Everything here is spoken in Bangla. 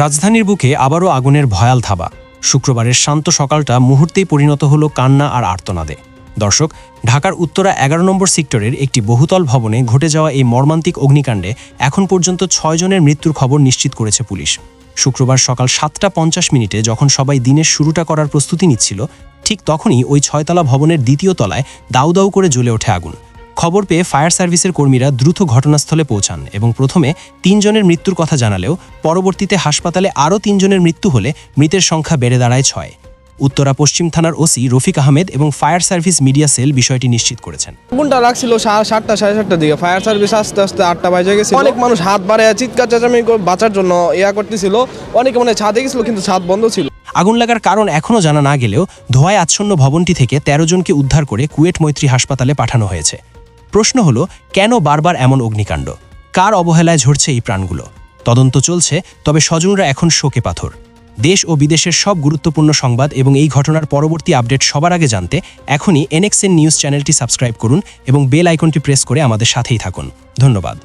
রাজধানীর বুকে আবারও আগুনের ভয়াল থাবা শুক্রবারের শান্ত সকালটা মুহূর্তেই পরিণত হলো কান্না আর আর্তনাদে। দর্শক, ঢাকার উত্তরা এগারো নম্বর সেক্টরের একটি বহুতল ভবনে ঘটে যাওয়া এই মর্মান্তিক অগ্নিকাণ্ডে এখন পর্যন্ত ছয় জনের মৃত্যুর খবর নিশ্চিত করেছে পুলিশ। শুক্রবার সকাল সাতটা পঞ্চাশ মিনিটে যখন সবাই দিনের শুরুটা করার প্রস্তুতি নিচ্ছিল, ঠিক তখনই ওই ছয়তলা ভবনের দ্বিতীয় তলায় দাউ দাউ করে জ্বলে ওঠে আগুন। খবর পেয়ে ফায়ার সার্ভিসের কর্মীরা দ্রুত ঘটনাস্থলে পৌঁছান এবং প্রথমে তিনজনের মৃত্যুর কথা জানালেও পরবর্তীতে হাসপাতালে আরও তিনজনের মৃত্যু হলে মৃতের সংখ্যা বেড়ে দাঁড়ায় ছয়। উত্তরা পশ্চিম থানার ওসি রফিক আহমেদ এবং ফায়ার সার্ভিস মিডিয়া সেল বিষয়টি নিশ্চিত করেছেন। আগুনটা রাখছিল সা- সাতটা সাড়ে সাতটার দিকে। ফায়ার সার্ভিস আস্তে আস্তে আটটা বাজে গেছে অনেক মানুষ হাত বাড়ে চিৎকার চেঁচামি বাঁচার জন্য ইয়া করতেছিল। অনেকে মানে ছাদে গেছিল কিন্তু ছাদ বন্ধ ছিল। আগুন লাগার কারণ এখনও জানা না গেলেও ধোয়ায় আচ্ছন্ন ভবনটি থেকে ১৩ জনকে উদ্ধার করে কুয়েট মৈত্রী হাসপাতালে পাঠানো হয়েছে। প্রশ্ন হলো, কেন বারবার এমন অগ্নিকাণ্ড? কার অবহেলায় ঝরছে এই প্রাণগুলো? তদন্ত চলছে, তবে স্বজনরা এখন শোকে পাথর। দেশ ও বিদেশের সব গুরুত্বপূর্ণ সংবাদ এবং এই ঘটনার পরবর্তী আপডেট সবার আগে জানতে এখনই এনএক্সএন নিউজ চ্যানেলটি সাবস্ক্রাইব করুন এবং বেল আইকনটি প্রেস করে আমাদের সাথেই থাকুন। ধন্যবাদ।